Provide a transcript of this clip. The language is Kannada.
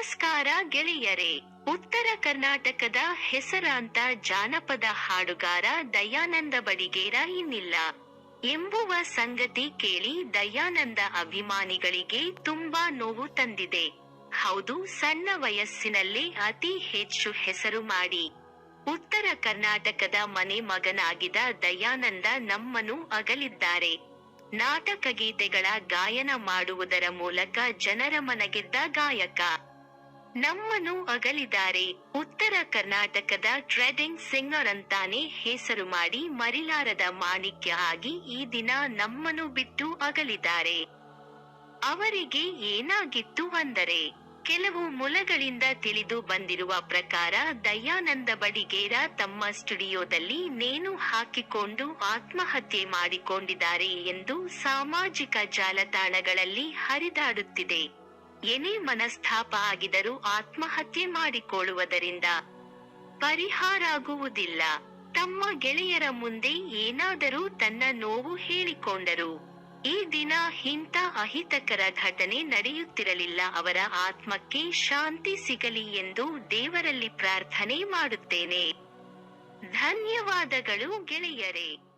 ನಮಸ್ಕಾರ ಗೆಳೆಯರೇ. ಉತ್ತರ ಕರ್ನಾಟಕದ ಹೆಸರಾಂತ ಜಾನಪದ ಹಾಡುಗಾರ ದಯಾನಂದ ಬಡಿಗೇರ ಇನ್ನಿಲ್ಲ. ಎಂಬುವ ಸಂಗತಿ ಕೇಳಿ ದಯಾನಂದ ಅಭಿಮಾನಿಗಳಿಗೆ ತುಂಬಾ ನೋವು ತಂದಿದೆ. ಹೌದು, ಸಣ್ಣ ವಯಸ್ಸಿನಲ್ಲೇ ಅತಿ ಹೆಚ್ಚು ಹೆಸರು ಮಾಡಿ. ಉತ್ತರ ಕರ್ನಾಟಕದ ಮನೆ ಮಗನಾಗಿದ ದಯಾನಂದ ನಮ್ಮನ್ನು ಅಗಲಿದ್ದಾರೆ. ನಾಟಕ ಗೀತೆಗಳ ಗಾಯನ ಮಾಡುವುದರ ಮೂಲಕ ಜನರ ಮನಗೆದ್ದ ಗಾಯಕ. ನಮ್ಮನ್ನು ಅಗಲಿದ್ದಾರೆ. ಉತ್ತರ ಕರ್ನಾಟಕದ ಟ್ರೆಡಿಂಗ್ ಸಿಂಗರ್ ಅಂತಾನೆ ಹೆಸರು ಮಾಡಿ ಮರಿಲಾರದ ಮಾಣಿಕ್ಯ ಆಗಿ ಈ ದಿನ ನಮ್ಮನ್ನು ಬಿಟ್ಟು ಅಗಲಿದ್ದಾರೆ. ಅವರಿಗೆ ಏನಾಗಿತ್ತು ಅಂದರೆ, ಕೆಲವು ಮೂಲಗಳಿಂದ ತಿಳಿದು ಬಂದಿರುವ ಪ್ರಕಾರ ದಯಾನಂದ ಬಡಿಗೇರ ತಮ್ಮ ಸ್ಟುಡಿಯೋದಲ್ಲಿ ನೇಣು ಹಾಕಿಕೊಂಡು ಆತ್ಮಹತ್ಯೆ ಮಾಡಿಕೊಂಡಿದ್ದಾರೆ ಎಂದು ಸಾಮಾಜಿಕ ಜಾಲತಾಣಗಳಲ್ಲಿ ಹರಿದಾಡುತ್ತಿದೆ. ಏನೇ ಮನಸ್ತಾಪ ಆಗಿದರೂ ಆತ್ಮಹತ್ಯೆ ಮಾಡಿಕೊಳ್ಳುವುದರಿಂದ ಪರಿಹಾರ ಆಗುವುದಿಲ್ಲ. ತಮ್ಮ ಗೆಳೆಯರ ಮುಂದೆ ಏನಾದರೂ ತನ್ನ ನೋವು ಹೇಳಿಕೊಂಡರು. ಈ ದಿನ ಇಂಥ ಅಹಿತಕರ ಘಟನೆ ನಡೆಯುತ್ತಿರಲಿಲ್ಲ. ಅವರ ಆತ್ಮಕ್ಕೆ ಶಾಂತಿ ಸಿಗಲಿ ಎಂದು ದೇವರಲ್ಲಿ ಪ್ರಾರ್ಥನೆ ಮಾಡುತ್ತೇನೆ. ಧನ್ಯವಾದಗಳು ಗೆಳೆಯರೇ.